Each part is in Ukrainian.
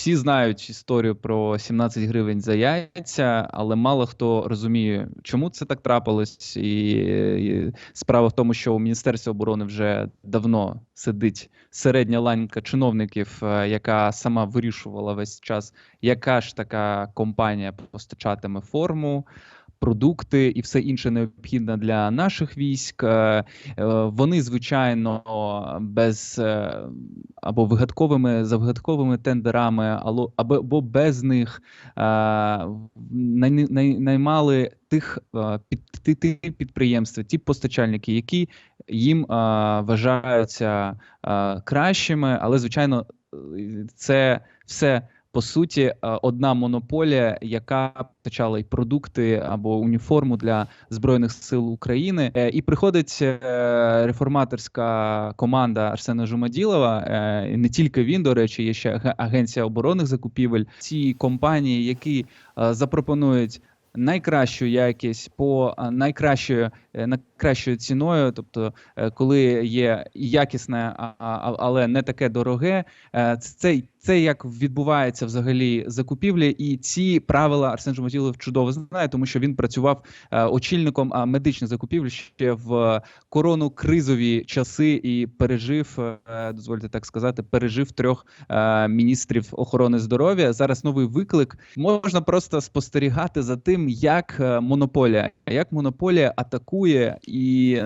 всі знають історію про 17 гривень за яйця, але мало хто розуміє, чому це так трапилось, і, і справа в тому, що у міністерстві оборони вже давно сидить середня ланька чиновників, е, яка сама вирішувала весь час, яка ж така компанія постачатиме форму продукти і все інше необхідне для наших військ. Е, е, вони звичайно без е, або вигадковими за вигадковими тендерами, або без них наймали тих під підприємств, ті постачальники, які їм вважаються кращими, але звичайно, це все по суті е, одна монополія, яка почала й продукти або уніформу для збройних сил України, е, і приходить е, реформаторська команда Арсена Жумаділова. Не тільки він, до речі, є ще агенція оборонних закупівель. Ці компанії, які запропонують найкращу якість по найкращою найкращою ціною, тобто коли є якісне, але не таке дороге, це це як відбувається взагалі закупівлі, і ці правила Арсен Жумотілов чудово знає, тому що він працював е, очільником медичних закупівель ще в корону кризові часи і пережив, е, дозвольте так сказати, пережив трьох е, міністрів охорони здоров'я. Зараз новий виклик. Можна просто спостерігати за тим, як монополія, як монополія атакує і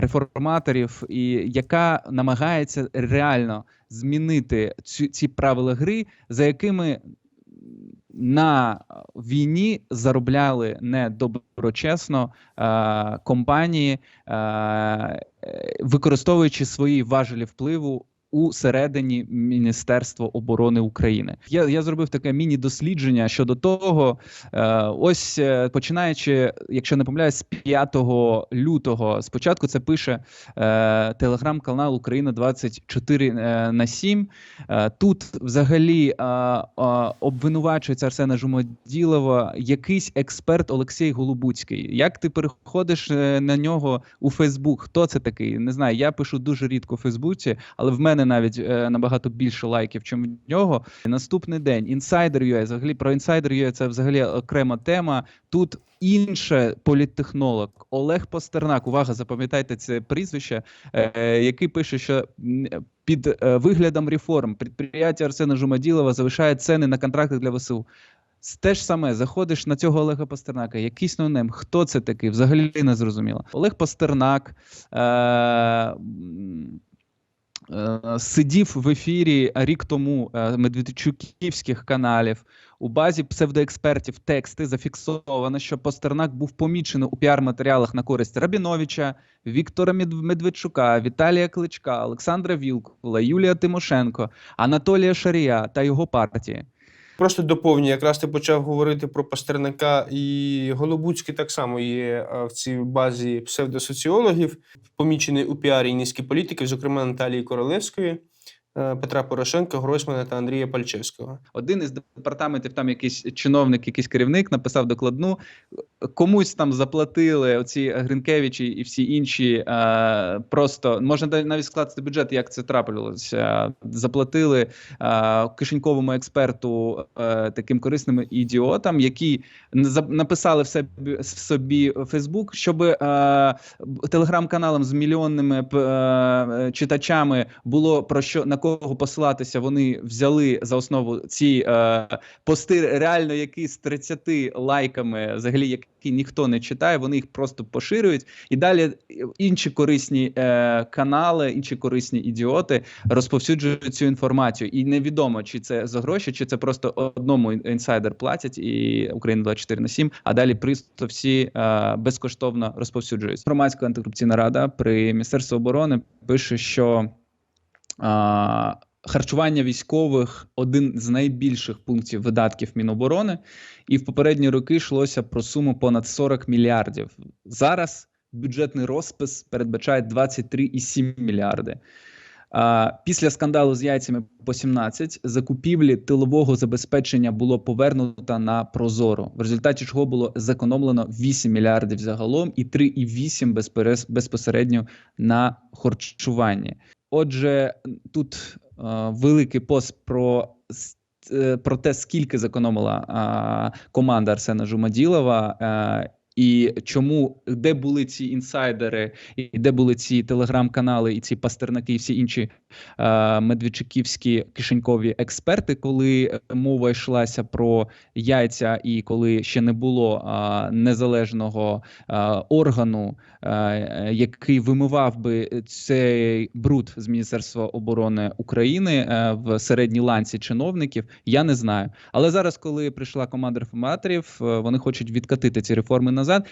реформаторів, і яка намагається реально змінити ці, ці правила гри, за якими на війні заробляли не доброчесно е, компанії, е, використовуючи свої важелі впливу у середині Міністерства оборони України. Я я зробив таке міні-дослідження щодо того. Е, ось е, починаючи, якщо не помиляюсь, з 5 лютого. Спочатку це пише е, телеграм-канал Україна 24 е, на 7. Е, тут взагалі е, е, обвинувачується Арсена Жумоділова, якийсь експерт Олексій Голубуцький. Як ти переходиш е, на нього у Фейсбук? Хто це такий? Не знаю. Я пишу дуже рідко в Фейсбуці, але в мене мене навіть е, набагато більше лайків, чим в нього. Наступний день Insider.ua, взагалі про Insider.ua це взагалі окрема тема. Тут інше політтехнолог Олег Постернак. Увага, запам'ятайте це прізвище, е, який пише, що під е, виглядом реформ підприємство Арсена Жумаділова залишає ціни на контракти для ВСУ. Те ж саме заходиш на цього Олега Пастернака, якийсь нонем, хто це такий? Взагалі не зрозуміло. Олег Пастернак. Е, сидів в ефірі рік тому е, медведчуківських каналів. У базі псевдоекспертів тексти зафіксовано, що Постернак був помічений у піар-матеріалах на користь Рабіновича, Віктора Медведчука, Віталія Кличка, Олександра Вілкула, Юлія Тимошенко, Анатолія Шарія та його партії. Просто доповню, якраз ти почав говорити про Пастернака і Голобуцький так само є в цій базі псевдосоціологів, помічений у піарі низки політиків, зокрема Наталії Королевської. Е, Петра Порошенка, Гройсмана та Андрія Пальчевського. Один із департаментів, там якийсь чиновник, якийсь керівник написав докладну. Комусь там заплатили оці Гринкевичі і всі інші. А, е, просто можна навіть скласти бюджет, як це трапилося. Заплатили а, е, кишеньковому експерту а, таким корисним ідіотам, які написали в собі в собі Фейсбук, щоб телеграм-каналам з мільйонними а, читачами було про що на кого посилатися, вони взяли за основу ці е, пости, реально які з 30 лайками, взагалі які ніхто не читає, вони їх просто поширюють. І далі інші корисні е, канали, інші корисні ідіоти розповсюджують цю інформацію. І невідомо, чи це за гроші, чи це просто одному інсайдер платять і Україна 24 на 7, а далі просто всі е, безкоштовно розповсюджують. Громадська антикорупційна рада при міністерстві оборони пише, що Харчування військових один з найбільших пунктів видатків Міноборони, і в попередні роки йшлося про суму понад 40 мільярдів. Зараз бюджетний розпис передбачає 23,7 мільярди. А, Після скандалу з яйцями по 17 закупівлі тилового забезпечення було повернуто на Прозоро, в результаті чого було зекономлено 8 мільярдів загалом і 3,8 безпосередньо на харчуванні. Отже, тут е, великий пост про е, про те, скільки зекономила а, команда Арсена Жумаділова. Е, і чому де були ці інсайдери, і де були ці телеграм-канали, і ці пастернаки, і всі інші е, медведчуківські кишенькові експерти, коли мова йшлася про яйця, і коли ще не було е, незалежного е, органу, е, який вимивав би цей бруд з Міністерства оборони України е, в середній ланці чиновників, я не знаю. Але зараз, коли прийшла команда реформаторів, е, вони хочуть відкатити ці реформи назад. bazen.